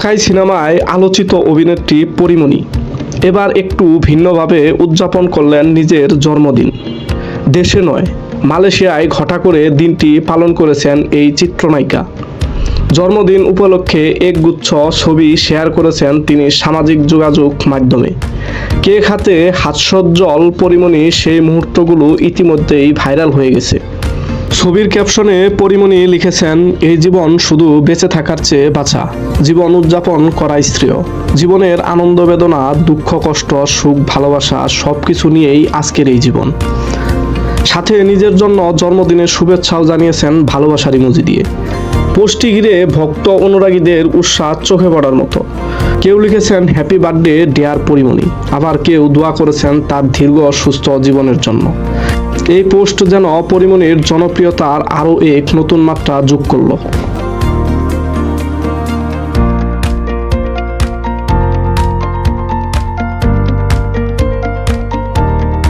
ঢাকাই সিনেমায় আলোচিত অভিনেত্রী পরিমণি। এবার একটু ভিন্নভাবে উদযাপন করলেন নিজের জন্মদিন। দেশে নয়, মালয়েশিয়ায় ঘটা করে দিনটি পালন করেছেন এই চিত্রনায়িকা। জন্মদিন উপলক্ষে একগুচ্ছ ছবি শেয়ার করেছেন তিনি সামাজিক যোগাযোগ মাধ্যমে। কেক হাতে হাস্যোজ্জ্বল পরিমণি সেই মুহূর্তগুলো ইতিমধ্যেই ভাইরাল হয়ে গেছে। ছবির ক্যাপশনে পরিমণি লিখেছেন, এই জীবন শুধু বেঁচে থাকার চেয়ে বাঁচা। জীবন উদযাপন করা স্ত্রীয়। জীবনের আনন্দ, বেদনা, দুঃখ, কষ্ট, সুখ, ভালোবাসা সব কিছু নিয়েই আজকের এই জীবন। সাথে নিজের জন্য জন্মদিনের শুভেচ্ছাও জানিয়েছেন ভালোবাসার ইমোজি দিয়ে। পোস্টটি ঘিরে ভক্ত অনুরাগীদের উৎসাহ চোখে পড়ার মতো। কেউ লিখেছেন, হ্যাপি বার্থডে ডেয়ার পরিমণি। আবার কেউ দোয়া করেছেন, তার দীর্ঘ সুস্থ জীবনের জন্য। এই পোস্ট যেন অপরিমণের জনপ্রিয়তার আরও এক নতুন মাত্রা যোগ করল।